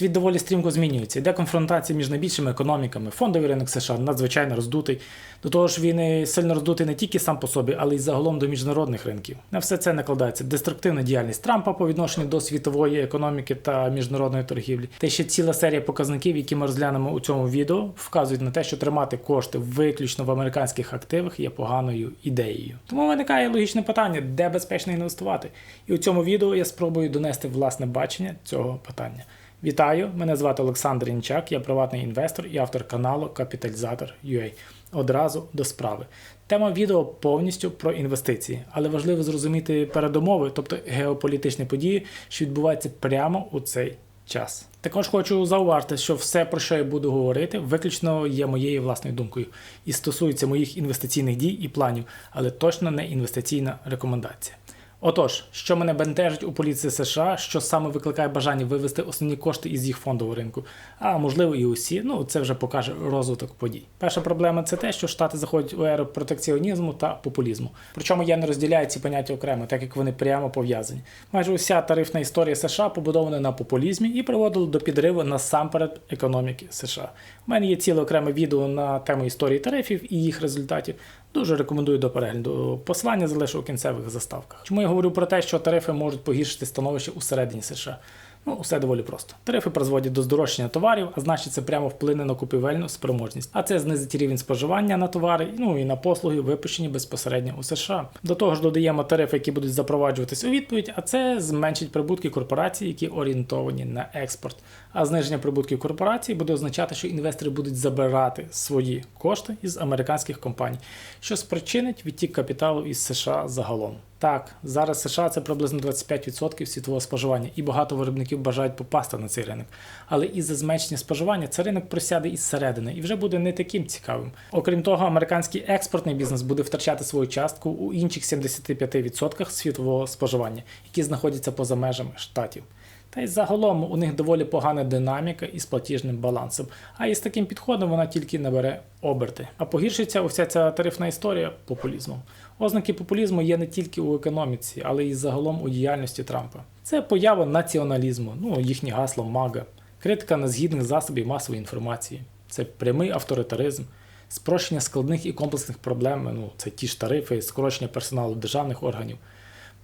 Світ доволі стрімко змінюється. Йде конфронтація між найбільшими економіками. Фондовий ринок США надзвичайно роздутий. До того ж, він сильно роздутий не тільки сам по собі, але й загалом до міжнародних ринків. На все це накладається деструктивна діяльність Трампа по відношенню до світової економіки та міжнародної торгівлі. Та ще ціла серія показників, які ми розглянемо у цьому відео, вказують на те, що тримати кошти виключно в американських активах є поганою ідеєю. Тому виникає логічне питання, де безпечно інвестувати. І у цьому відео я спробую донести власне бачення цього питання. Вітаю! Мене звати Олександр Інчак, я приватний інвестор і автор каналу Капіталізатор.ua. Одразу до справи. Тема відео повністю про інвестиції, але важливо зрозуміти передумови, тобто геополітичні події, що відбуваються прямо у цей час. Також хочу зауважити, що все, про що я буду говорити, виключно є моєю власною думкою і стосується моїх інвестиційних дій і планів, але точно не інвестиційна рекомендація. Отож, що мене бентежить у поліції США, що саме викликає бажання вивести основні кошти із їх фондового ринку, а можливо і усі, ну це вже покаже розвиток подій. Перша проблема це те, що штати заходять у еру протекціонізму та популізму. Причому я не розділяю ці поняття окремо, так як вони прямо пов'язані. Майже уся тарифна історія США побудована на популізмі і приводила до підриву насамперед економіки США. У мене є ціле окреме відео на тему історії тарифів і їх результатів. Дуже рекомендую до перегляду. Посилання залишу у кінцевих заставках. Чому я говорю про те, що тарифи можуть погіршити становище усередині США? Ну, все доволі просто. Тарифи призводять до здорожчання товарів, а значить це прямо вплине на купівельну спроможність. А це знизить рівень споживання на товари, ну і на послуги, випущені безпосередньо у США. До того ж додаємо тарифи, які будуть запроваджуватись у відповідь, а це зменшить прибутки корпорацій, які орієнтовані на експорт. А зниження прибутків корпорацій буде означати, що інвестори будуть забирати свої кошти із американських компаній, що спричинить відтік капіталу із США загалом. Так, зараз США це приблизно 25% світового споживання, і багато виробників бажають попасти на цей ринок. Але із-за зменшення споживання цей ринок просяде із середини і вже буде не таким цікавим. Окрім того, американський експортний бізнес буде втрачати свою частку у інших 75% світового споживання, які знаходяться поза межами штатів. Та й загалом у них доволі погана динаміка із платіжним балансом. А із таким підходом вона тільки набере оберти. А погіршиться уся ця тарифна історія популізмом. Ознаки популізму є не тільки у економіці, але й загалом у діяльності Трампа. Це поява націоналізму, ну їхнє гасло МАГА, критика незгідних засобів масової інформації, це прямий авторитаризм, спрощення складних і комплексних проблем, ну це ті ж тарифи, скорочення персоналу державних органів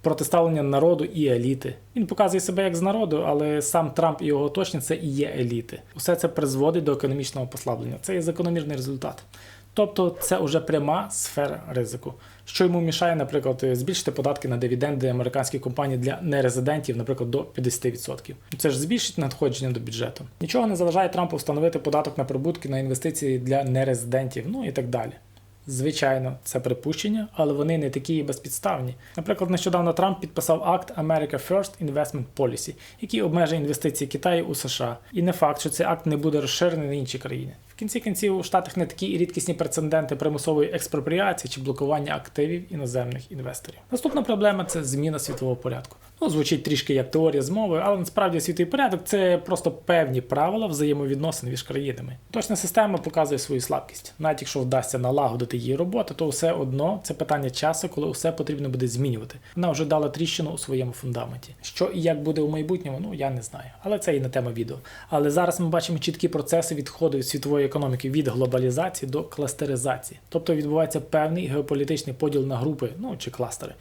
протиставлення народу і еліти. Він показує себе як з народу, але сам Трамп і його оточення це і є еліти. Усе це призводить до економічного послаблення. Це є закономірний результат. Тобто це вже пряма сфера ризику, що йому мішає, наприклад, збільшити податки на дивіденди американських компаній для нерезидентів, наприклад, до 50%. Це ж збільшить надходження до бюджету. Нічого не заважає Трампу встановити податок на прибутки на інвестиції для нерезидентів, ну і так далі. Звичайно, це припущення, але вони не такі безпідставні. Наприклад, нещодавно Трамп підписав акт America First Investment Policy, який обмежує інвестиції Китаю у США. І не факт, що цей акт не буде розширений на інші країни. Кінці кінців у Штатах не такі рідкісні прецеденти примусової експропріації чи блокування активів іноземних інвесторів. Наступна проблема це зміна світового порядку. Ну, звучить трішки як теорія змови, але насправді світовий порядок це просто певні правила взаємовідносин між країнами. Точна система показує свою слабкість. Навіть якщо вдасться налагодити її роботу, то все одно це питання часу, коли усе потрібно буде змінювати. Вона вже дала тріщину у своєму фундаменті. Що і як буде у майбутньому, ну я не знаю. Але це і не тема відео. Але зараз ми бачимо чіткі процеси відходу від світової економіки від глобалізації до кластеризації. Тобто відбувається певний геополітичний поділ на групи, ну чи кластери.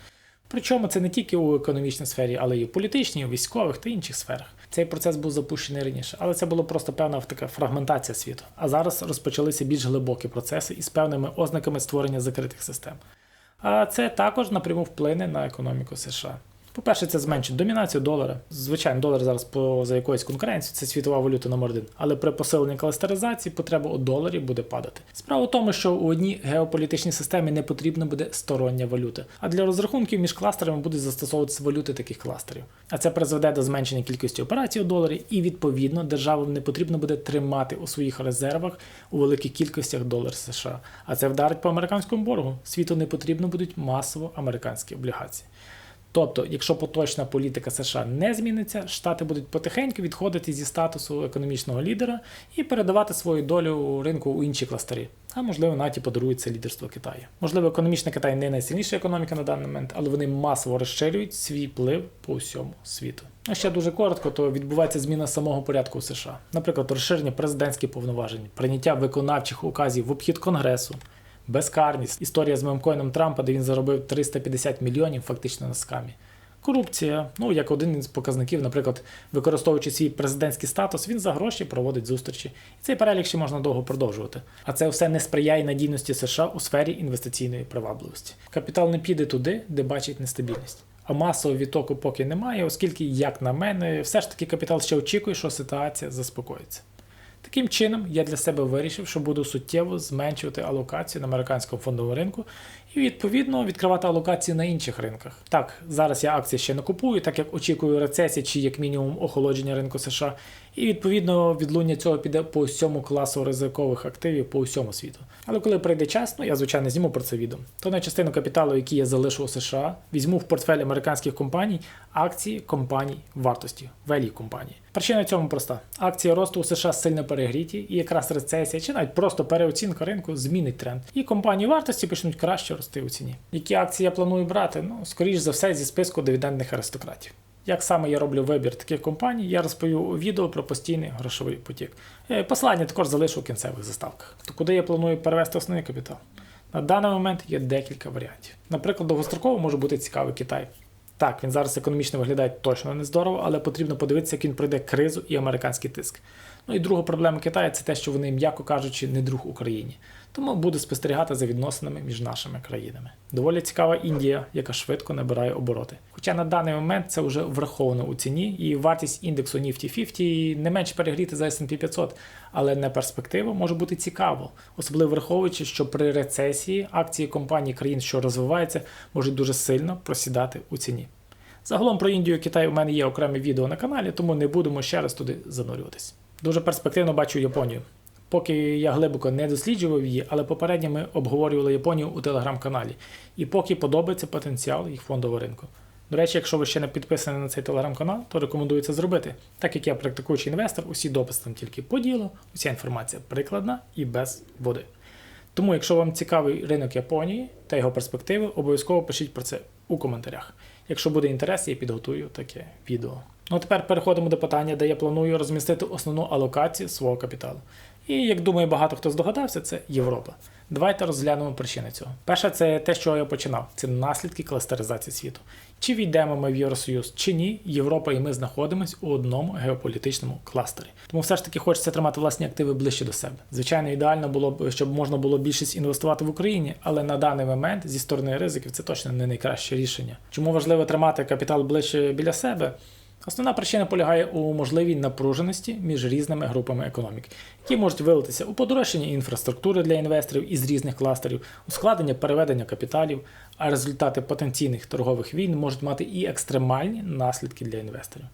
Причому це не тільки у економічній сфері, але й у політичній, у військових та інших сферах. Цей процес був запущений раніше, але це було просто певна така фрагментація світу. А зараз розпочалися більш глибокі процеси із певними ознаками створення закритих систем. А це також напряму вплине на економіку США. По-перше, це зменшить домінацію долара. Звичайно, долар зараз поза якоюсь конкуренцією, це світова валюта номер один. Але при посиленні кластеризації потреба у доларі буде падати. Справа в тому, що у одній геополітичній системі не потрібна буде стороння валюта. А для розрахунків між кластерами будуть застосовуватися валюти таких кластерів. А це призведе до зменшення кількості операцій у доларі, і відповідно державам не потрібно буде тримати у своїх резервах у великих кількостях долар США. А це вдарить по американському боргу. Світу не потрібно будуть масово американські облігації. Тобто, якщо поточна політика США не зміниться, Штати будуть потихеньку відходити зі статусу економічного лідера і передавати свою долю ринку у інші кластери. А можливо, навіть і подарується лідерство Китаю. Можливо, економічна Китай не найсильніша економіка на даний момент, але вони масово розширюють свій вплив по всьому світу. А ще дуже коротко, то відбувається зміна самого порядку у США. Наприклад, розширення президентських повноважень, прийняття виконавчих указів в обхід Конгресу, безкарність, історія з мемкоїном Трампа, де він заробив 350 мільйонів фактично на скамі. Корупція, ну як один із показників, наприклад, використовуючи свій президентський статус, він за гроші проводить зустрічі. І цей перелік ще можна довго продовжувати. А це все не сприяє надійності США у сфері інвестиційної привабливості. Капітал не піде туди, де бачить нестабільність. А масового відтоку поки немає, оскільки, як на мене, все ж таки капітал ще очікує, що ситуація заспокоїться. Таким чином, я для себе вирішив, що буду суттєво зменшувати алокацію на американському фондовому ринку і відповідно відкривати алокації на інших ринках. Так, зараз я акції ще не купую, так як очікую рецесії чи як мінімум охолодження ринку США. І відповідно відлуння цього піде по всьому класу ризикових активів по всьому світу. Але коли прийде час, ну я звичайно зніму про це відео, то на частину капіталу, який я залишу у США, візьму в портфель американських компаній акції компаній вартості, велій компанії. Причина цьому проста: акції росту у США сильно перегріті, і якраз рецесія чи навіть просто переоцінка ринку змінить тренд. І компанії вартості почнуть краще рости у ціні. Які акції я планую брати? Ну, скоріш за все, зі списку дивідендних аристократів. Як саме я роблю вибір таких компаній, я розповів у відео про постійний грошовий потік. Послання також залишу у кінцевих заставках. То куди я планую перевести основний капітал? На даний момент є декілька варіантів. Наприклад, довгостроково може бути цікавий Китай. Так, він зараз економічно виглядає точно не здорово, але потрібно подивитися, як він пройде кризу і американський тиск. Ну і друга проблема Китаю це те, що вони, м'яко кажучи, не друг Україні. Тому буду спостерігати за відносинами між нашими країнами. Доволі цікава Індія, яка швидко набирає обороти. Хоча на даний момент це вже враховано у ціні, і вартість індексу Nifty 50 не менш перегріти за S&P 500, але на перспективу може бути цікаво, особливо враховуючи, що при рецесії акції компаній країн, що розвиваються, можуть дуже сильно просідати у ціні. Загалом про Індію і Китай у мене є окреме відео на каналі, тому не будемо ще раз туди занурюватись. Дуже перспективно бачу Японію. Поки я глибоко не досліджував її, але попередньо ми обговорювали Японію у телеграм-каналі. І поки подобається потенціал їх фондового ринку. До речі, якщо ви ще не підписані на цей телеграм-канал, то рекомендую це зробити. Так як я практикуючий інвестор, усі дописи там тільки по ділу, уся інформація прикладна і без води. Тому, якщо вам цікавий ринок Японії та його перспективи, обов'язково пишіть про це у коментарях. Якщо буде інтерес, я підготую таке відео. Ну тепер переходимо до питання, де я планую розмістити основну алокацію свого капіталу. І як думаю, багато хто здогадався, це Європа. Давайте розглянемо причини цього. Перше, це те, що я починав, це наслідки кластеризації світу. Чи війдемо ми в Євросоюз, чи ні, Європа і ми знаходимося у одному геополітичному кластері. Тому все ж таки хочеться тримати власні активи ближче до себе. Звичайно, ідеально було б, щоб можна було більшість інвестувати в Україні, але на даний момент зі сторони ризиків це точно не найкраще рішення. Чому важливо тримати капітал ближче біля себе? Основна причина полягає у можливій напруженості між різними групами економік, які можуть вилитися у подорожчання інфраструктури для інвесторів із різних кластерів, ускладнення переведення капіталів, а результати потенційних торгових війн можуть мати і екстремальні наслідки для інвесторів.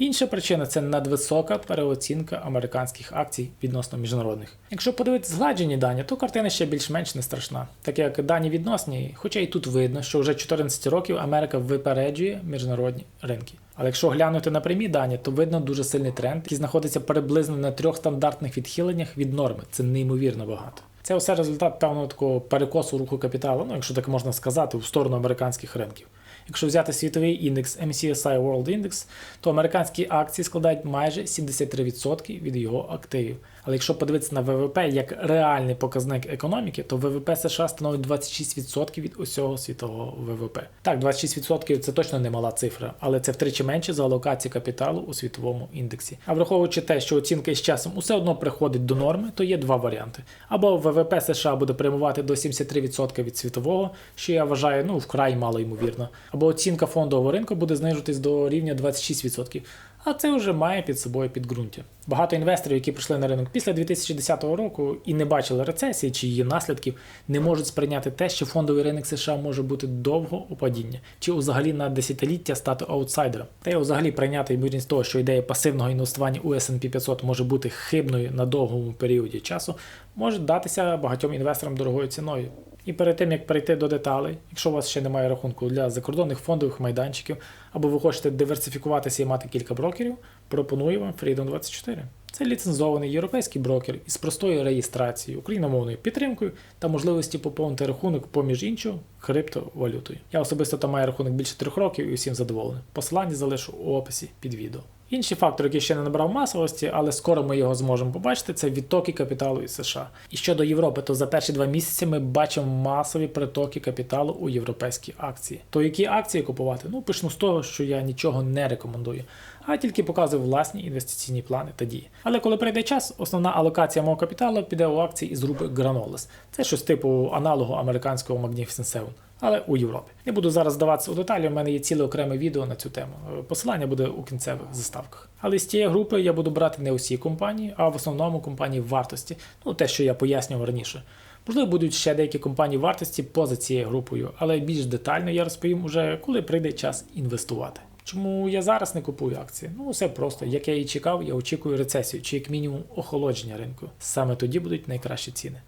Інша причина це надвисока переоцінка американських акцій відносно міжнародних. Якщо подивитися згладжені дані, то картина ще більш-менш не страшна, так як дані відносні, хоча і тут видно, що вже 14 років Америка випереджує міжнародні ринки. Але якщо глянути на прямі дані, то видно дуже сильний тренд, який знаходиться приблизно на трьох стандартних відхиленнях від норми. Це неймовірно багато. Це все результат певного такого перекосу руху капіталу, ну якщо так можна сказати, в сторону американських ринків. Якщо взяти світовий індекс MSCI World Index, то американські акції складають майже 73% від його активів. Але якщо подивитися на ВВП як реальний показник економіки, то ВВП США становить 26% від усього світового ВВП. Так, 26% це точно немала цифра, але це втричі менше за алокацію капіталу у світовому індексі. А враховуючи те, що оцінка із часом усе одно приходить до норми, то є два варіанти: або ВВП США буде прямувати до 73% від світового, що я вважаю ну вкрай мало ймовірно, або оцінка фондового ринку буде знижуватись до рівня 26%. А це вже має під собою підґрунтя. Багато інвесторів, які прийшли на ринок після 2010 року і не бачили рецесії чи її наслідків, не можуть сприйняти те, що фондовий ринок США може бути довго у падіння, чи взагалі на десятиліття стати аутсайдером. Та й взагалі прийняти ймовірність того, що ідея пасивного інвестування у S&P 500 може бути хибною на довгому періоді часу, може датися багатьом інвесторам дорогою ціною. І перед тим як перейти до деталей, якщо у вас ще немає рахунку для закордонних фондових майданчиків, або ви хочете диверсифікуватися і мати кілька брокерів, пропоную вам Freedom 24. Це ліцензований європейський брокер із простою реєстрацією, україномовною підтримкою та можливості поповнити рахунок поміж іншого криптовалютою. Я особисто там маю рахунок більше трьох років і всім задоволений. Посилання залишу у описі під відео. Інший фактор, який ще не набрав масовості, але скоро ми його зможемо побачити, це відтоки капіталу із США. І щодо Європи, то за перші два місяці ми бачимо масові притоки капіталу у європейські акції. То які акції купувати? Ну почну з того, що я нічого не рекомендую, а тільки показую власні інвестиційні плани та дії. Але коли прийде час, основна алокація мого капіталу піде у акції із групи Granolas. Це щось типу аналогу американського Magnificent Seven але у Європі. Не буду зараз здаватися у деталі, у мене є ціле окреме відео на цю тему. Е, Посилання буде у кінцевих заставках. Але з тієї групи я буду брати не усі компанії, а в основному компанії вартості, ну те, що я пояснював раніше. Можливо, будуть ще деякі компанії вартості поза цією групою, але більш детально я розповім уже, коли прийде час інвестувати. Чому я зараз не купую акції? Ну, все просто. Як я і чекав, я очікую рецесію чи як мінімум охолодження ринку. Саме тоді будуть найкращі ціни.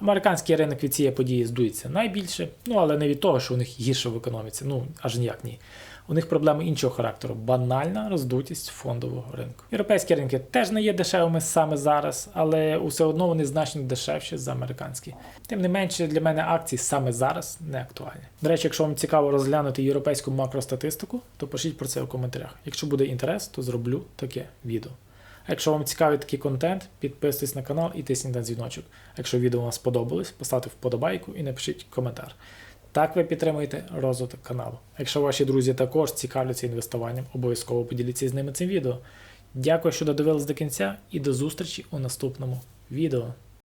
Американський ринок від цієї події здується найбільше, ну але не від того, що у них гірше в економіці, ну аж ніяк ні. У них проблеми іншого характеру банальна роздутість фондового ринку. Європейські ринки теж не є дешевими саме зараз, але усе одно вони значно дешевші за американські. Тим не менше, для мене акції саме зараз не актуальні. До речі, якщо вам цікаво розглянути європейську макростатистику, то пишіть про це у коментарях. Якщо буде інтерес, то зроблю таке відео. А якщо вам цікавий такий контент, підписуйтесь на канал і тисніть на дзвіночок. Якщо відео вам сподобалось, поставте вподобайку і напишіть коментар. Так ви підтримуєте розвиток каналу. Якщо ваші друзі також цікавляться інвестуванням, обов'язково поділіться з ними цим відео. Дякую, що додивились до кінця, і до зустрічі у наступному відео.